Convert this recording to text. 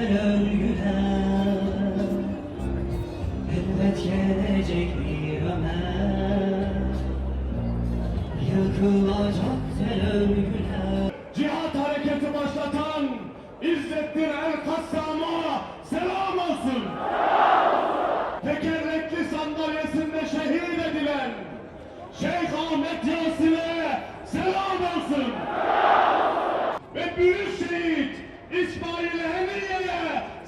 güzel örgüden Hürmet gelecek bir ömer Yıkılacak tel örgüden Cihat hareketi başlatan İzzettin El Kassam'a selam olsun. Tekerlekli sandalyesinde şehit edilen Şeyh Ahmet Yasin'e selam olsun. Ve büyük şehit İsmail'i hemen yere!